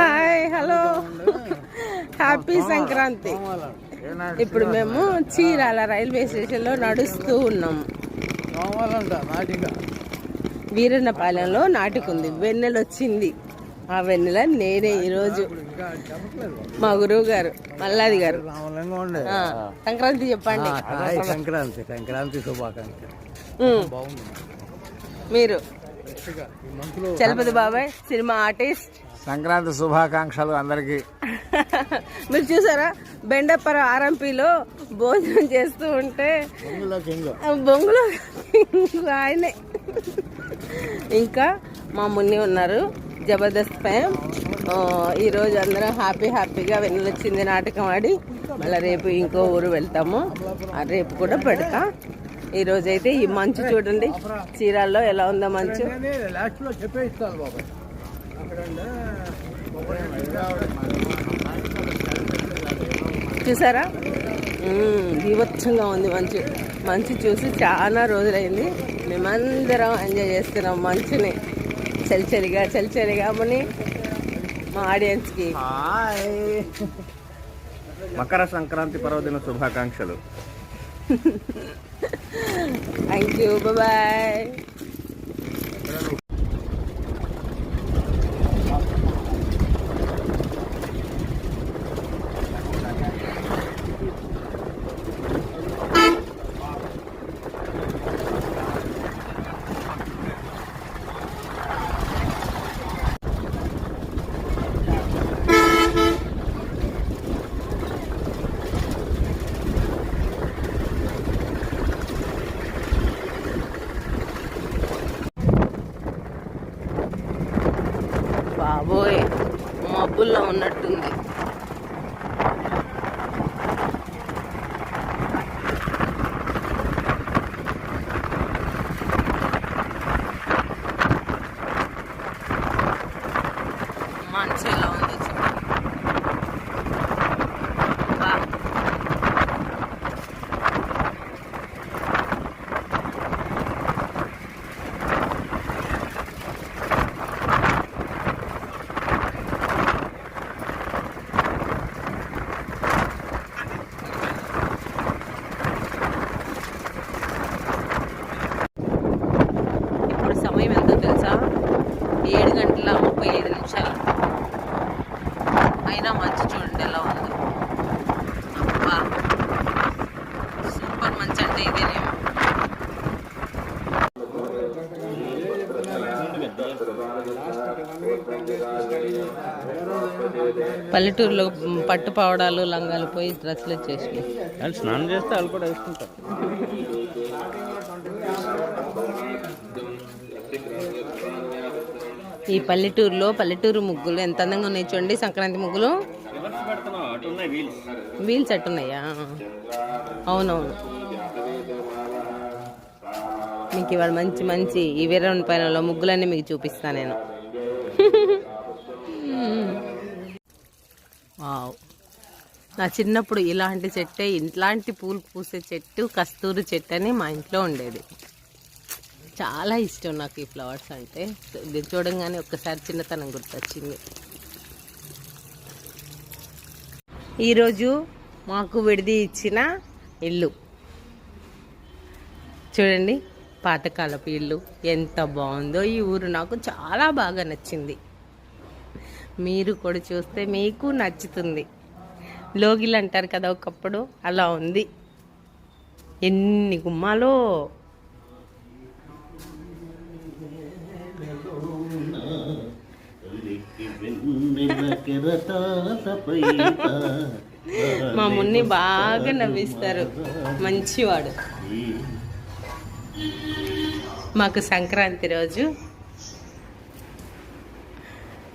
Hi hello. Happy Sankranti. ఇప్పుడు మేము Chirala railway స్టేషన్లో నడుస్తూ ఉన్నాము వీరన్నపాలెంలో నాటుకుంది. వెన్నెల వచ్చింది. ఆ వెన్నెల నేనే ఈరోజు మా గురువు గారు మల్లాది గారు. సంక్రాంతి చెప్పండి. సంక్రాంతి. సంక్రాంతి శుభాకాంక్షలు. మీరు చలపతి బాబాయ్ సినిమా ఆర్టిస్ట్. సంక్రాంతి శుభాకాంక్షలు అందరికి. మీరు చూసారా? బెండప్పర ఆర్ఎంపీలో భోజనం చేస్తూ ఉంటే బొంగులో ఆయనే. ఇంకా మా మున్ని ఉన్నారు. జబర్దస్త్ ఆ, ఈరోజు అందరం హ్యాపీ హ్యాపీగా వెళ్ళొచ్చింది నాటకం ఆడి మళ్ళీ రేపు ఇంకో ఊరు వెళ్తాము. ఆ రేపు కూడా పెడతా. ఈరోజు అయితే ఈ మంచు చూడండి. చీరాల్లో ఎలా ఉందో మంచు. చూసారా? బీభత్సంగా ఉంది మంచు. మంచు చూసి చాలా రోజులైంది. మేమందరం ఎంజాయ్ చేస్తున్నాం మంచుని. చలిచలిగా చలిచలిగా మని మా ఆడియన్స్కి. హాయ్. మకర సంక్రాంతి పర్వదిన శుభాకాంక్షలు. థ్యాంక్ యూ బాయ్ బాబోయ్ మబ్బుల్లో ఉన్నట్టుంది మంచు ఎలా ఉందో చూడండి బా. ఇప్పుడు సమయం ఎంతో తెలుసా ఏడు గంటల ముప్పై ఐదు నిమిషాలు అయినా మంచు చూడండి ఎలా ఉందో అబ్బా సూపర్ మంచి అంటే ఇదేనేమో పల్లెటూరులో పట్టు పావడాలు లంగాలు పోయి డ్రెస్సులు వచ్చేసి వాళ్ళు స్నానం చేస్తే వాళ్ళు కూడా వేసుకుంటారు. ఈ పల్లెటూరులో పల్లెటూరు ముగ్గులు ఎంత అందంగా ఉన్నాయి చూడండి సంక్రాంతి ముగ్గులు. వీల్స్ అట్టున్నాయా? అవునవును. మీకు ఇవాళ మంచి మంచి ఈ వీరవన్ పైన ముగ్గులన్నీ మీకు చూపిస్తా నేను. వావ్. నా చిన్నప్పుడు ఇలాంటి చెట్టే ఇట్లాంటి పూలు పూసే చెట్టు కస్తూరి చెట్టు అని మా ఇంట్లో ఉండేది. చాలా ఇష్టం నాకు ఈ ఫ్లవర్స్ అంటే. ఇది చూడంగానే ఒక్కసారి చిన్నతనం గుర్తొచ్చింది. ఈరోజు మాకు విడిది ఇచ్చిన ఇల్లు. చూడండి పాతకాలపు ఇల్లు ఎంత బాగుందో. ఈ ఊరు నాకు చాలా బాగా నచ్చింది. మీరు కూడా చూస్తే మీకు నచ్చుతుంది. లోగిలు అంటారు కదా ఒకప్పుడు అలా ఉంది. ఎన్ని గుమ్మాలో? మా మున్ని బాగా నవ్విస్తారు. మంచివాడు. మాకు సంక్రాంతి రోజు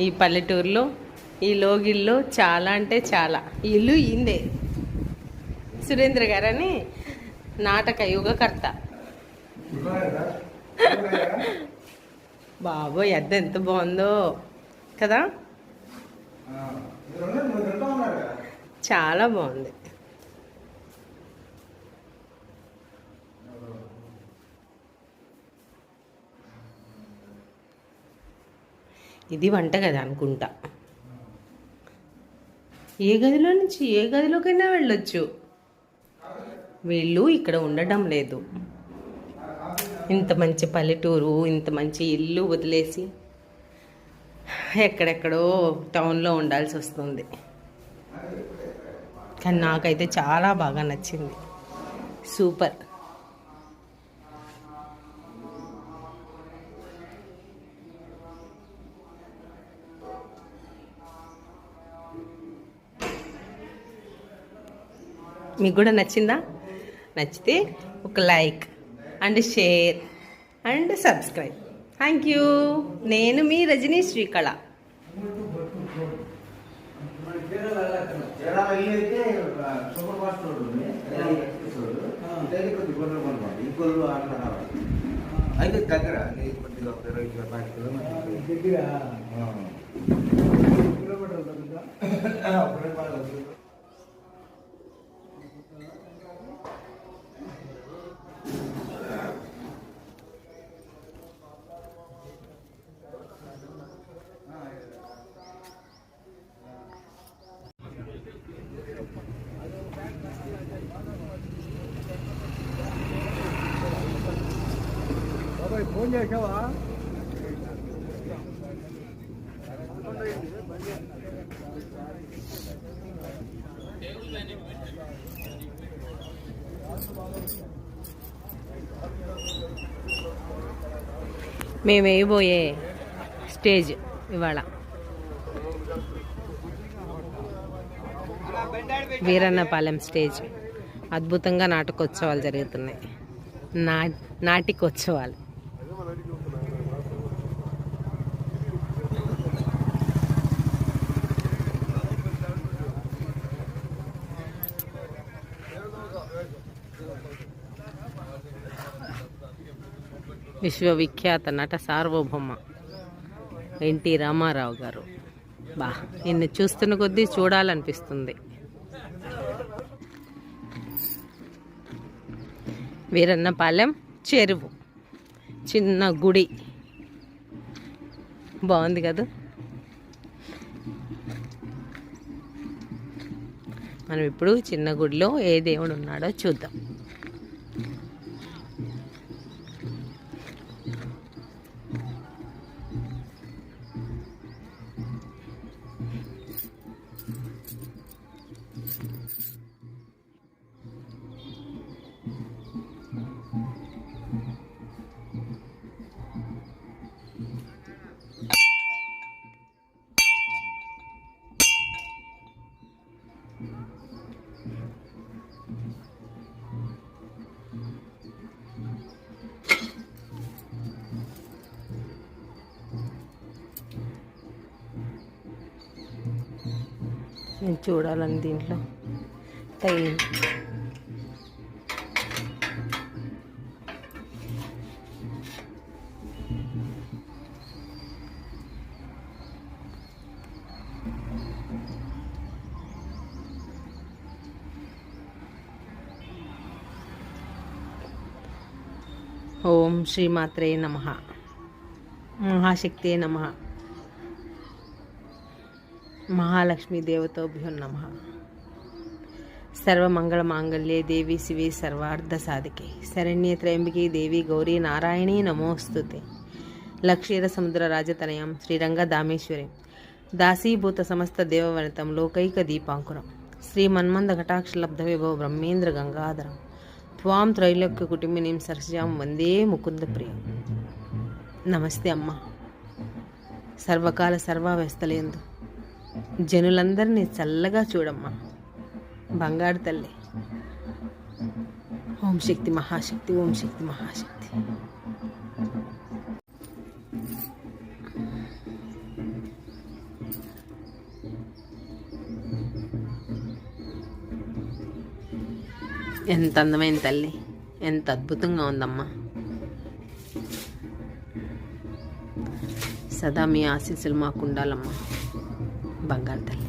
ఈ పల్లెటూరులో ఈ లోగిల్లో చాలా అంటే చాలా. ఇల్లు ఇందే సురేంద్ర గారని నాటక యుగకర్త. బాబోయ్ అద్దె ఎంత బాగుందో. కదా. చాలా బాగుంది. ఇది వంట కదా అనుకుంటా. ఏ గదిలో నుంచి ఏ గదిలోకైనా వెళ్ళొచ్చు. వీళ్ళు ఇక్కడ ఉండడం లేదు. ఇంత మంచి పల్లెటూరు ఇంత మంచి ఇల్లు వదిలేసి ఎక్కడెక్కడో టౌన్లో ఉండాల్సి వస్తుంది. కానీ నాకైతే చాలా బాగా నచ్చింది. సూపర్. మీకు కూడా నచ్చిందా? నచ్చితే ఒక like and share and subscribe. Thank you. నేను మీ రజనీ శ్రీకళ. అయితే దగ్గర. నీకు కొద్దిగా ఒక ఇరవై కిలో పాతి కిలోమీటర్లు ఆ. ఫోన్ చేసావా? మేము వేయబోయే స్టేజ్ ఇవాళ. వీరన్నపాలెం స్టేజ్. అద్భుతంగా నాటకోత్సవాలు జరుగుతున్నాయి. నా నాటికోత్సవాలు. విశ్వవిఖ్యాత నట సార్వభౌమ ఎన్టీ రామారావు గారు. బా నిన్ను చూస్తున్న కొద్దీ చూడాలనిపిస్తుంది. వీరన్నపాలెం చెరువు. చిన్న గుడి. బాగుంది కదా? మనం ఇప్పుడు చిన్న గుడిలో ఏ దేవుడు ఉన్నాడో చూద్దాం. నేను చూడాలని దీంట్లో. తగిలింది ఓం శ్రీమాత్రే నమ. మహాశక్తే నమ. మహాలక్ష్మీ దేవతోభ్యో నమ. సర్వమంగళ మాంగళ్యే దేవి శివే సర్వార్థ సాధికే శరణ్య త్రయంబికి దేవి గౌరీ నారాయణీ నమోస్తుతే. లక్షీర సముద్ర రాజతనయం శ్రీరంగ దామేశ్వరి దాసీభూత సమస్త దేవవనితం లోకైక దీపాంకురం. శ్రీ మన్మంద ఘటాక్షలబ్ధ విభవ బ్రహ్మేంద్ర గంగాధరం. త్వాం త్రైలోక్య కుటుంబినీం సరస్యాం వందే ముకుంద ప్రియం నమస్తే అమ్మ. సర్వకాల సర్వావస్థలందు జనులందరినీ చల్లగా చూడమ్మా. బంగారు తల్లి. ఓం శక్తి మహాశక్తి ఓం శక్తి మహాశక్తి. ఎంత అందమైన తల్లి. ఎంత అద్భుతంగా ఉందమ్మా. సదా మీ ఆశీస్సులు మాకు ఉండాలమ్మా. బంగారు తల్లి.